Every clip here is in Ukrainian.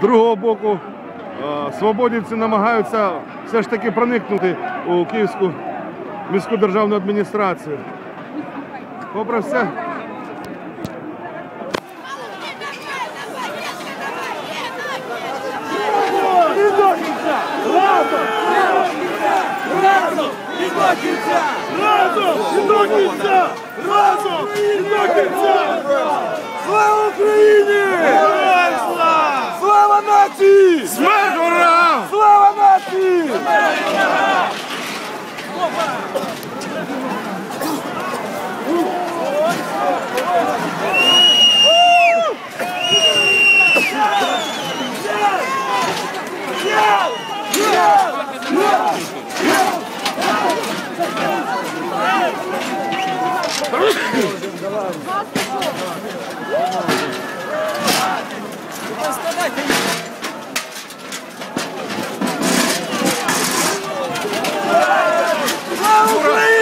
другого боку е, свободівці намагаються все ж таки проникнути у Київську міську державну адміністрацію. Попри все! Разом! І до кінця! Разом! І до кінця! Слава Україні! Слава! Слава нації! смерть ворогам! Слава нації! Слава Україні!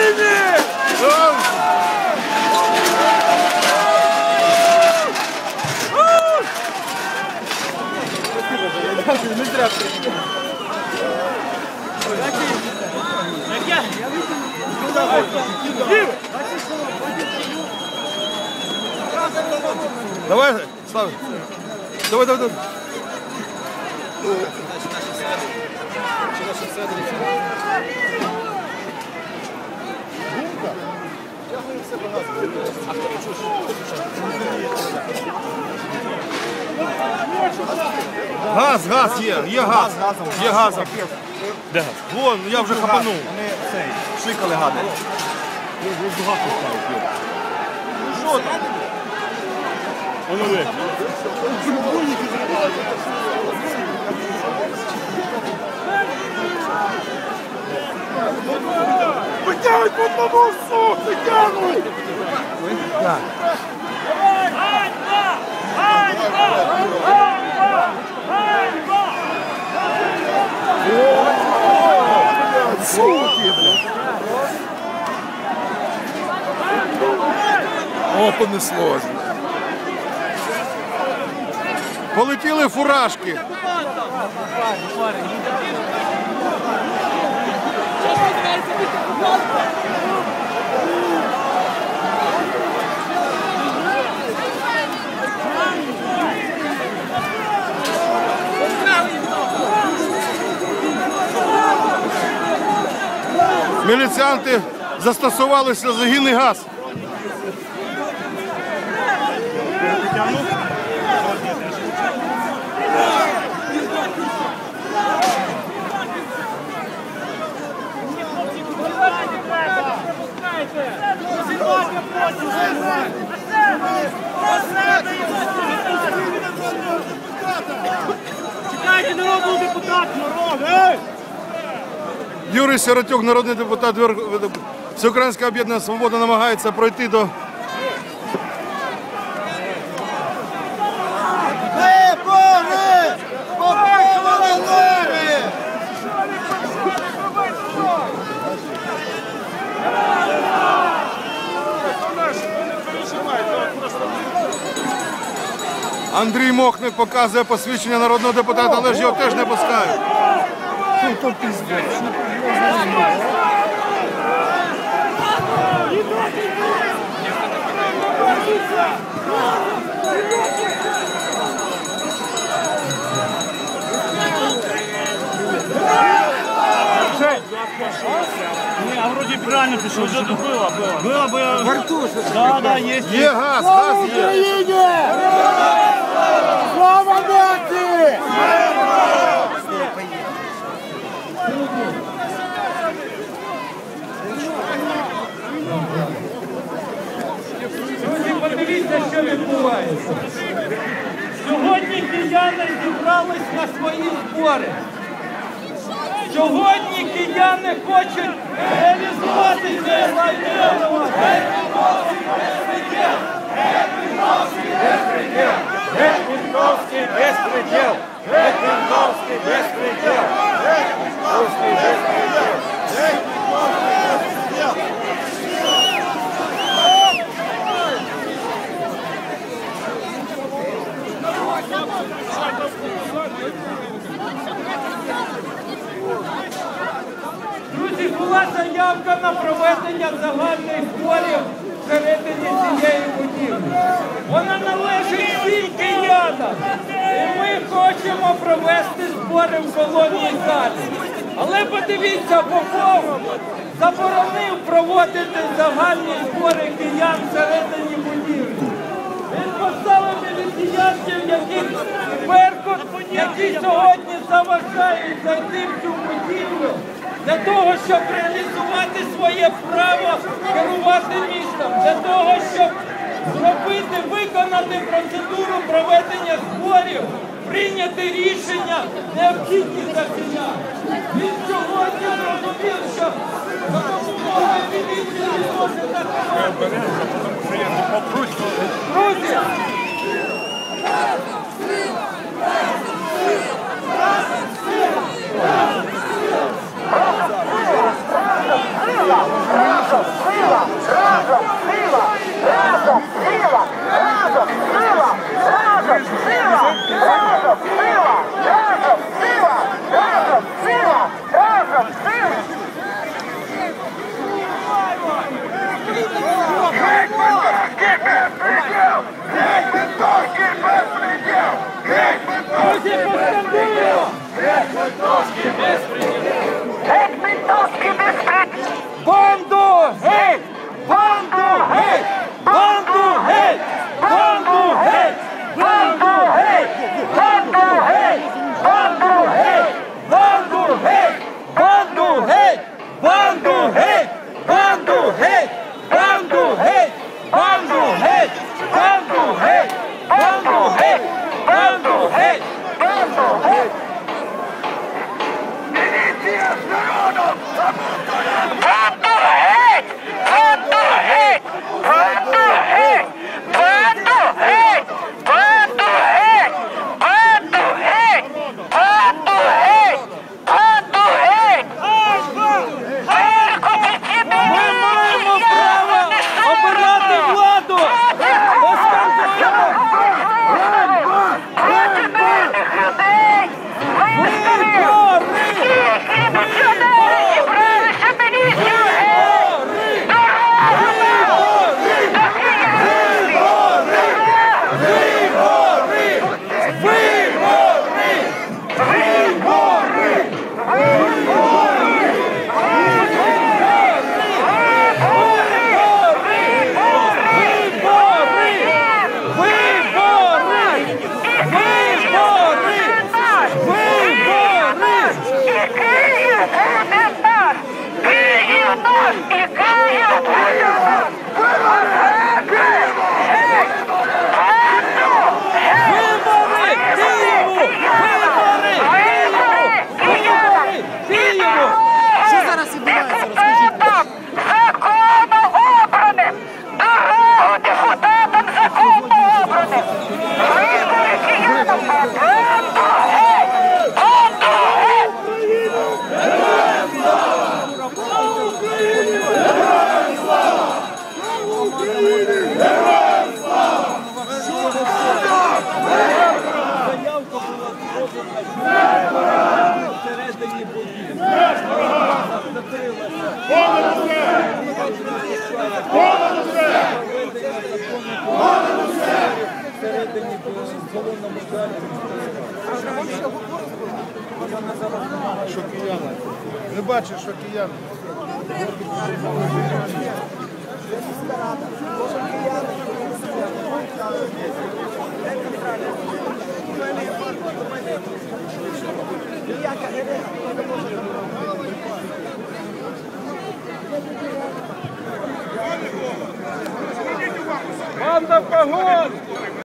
Давай, Слава. Давай, давай, давай. Газ, газ є, є газ. Є газ. Де газ? Вон, я вже хапанув. Вони цей, шикали гади. Он уже. Вытягивай под навозцу! Вытягивай! Да. Ганьба! Ганьба! Ганьба! Ганьба! Суки, блядь! О, понеслось, Полетіли фуражки. Міліціанти застосували сльозогінний газ. Чекайте, народ був депутат, народ! Юрій Сиротюк, народний депутат Всеукраїнська об'єднана свобода намагається пройти до Андрій Мохник показує посвідчення народного депутата, але ж його теж не пускають. Не, а вроде правильно пришел. Уже тут было, было. Было, было. Да, да, есть. Є газ, газ є. Україні! Слава нації! Подивіться, що відбувається. Сьогодні кияни зібрались на свої збори. Сьогодні кияни хочуть реалізувати Реквинковский беспредел! Реквинковский беспредел! Реквинковский беспредел! Друзі, була заявка на проведення загальних зборів всередині цієї будівлі. Вона належить всім киянам. І ми хочемо провести збори в колонії залі. Але подивіться, Попов заборонив проводити загальні збори киян всередині будівлі. Він поставив міліціянтів, яких Беркут, які сьогодні заважають зайти в цю будівлю для того, щоб реалізувати своє право керувати містом, для того, щоб зробити, виконати процедуру проведення зборів, прийняти рішення необхідні для киян. Він сьогодні зрозумів, що допомога не може заховати. Сила! Разом! Сила! Разом! Сила! Разом! Сила! Разом! Сила! Бандо! Эй! Що кияни? Не бачиш, що кияни? Банда в погон!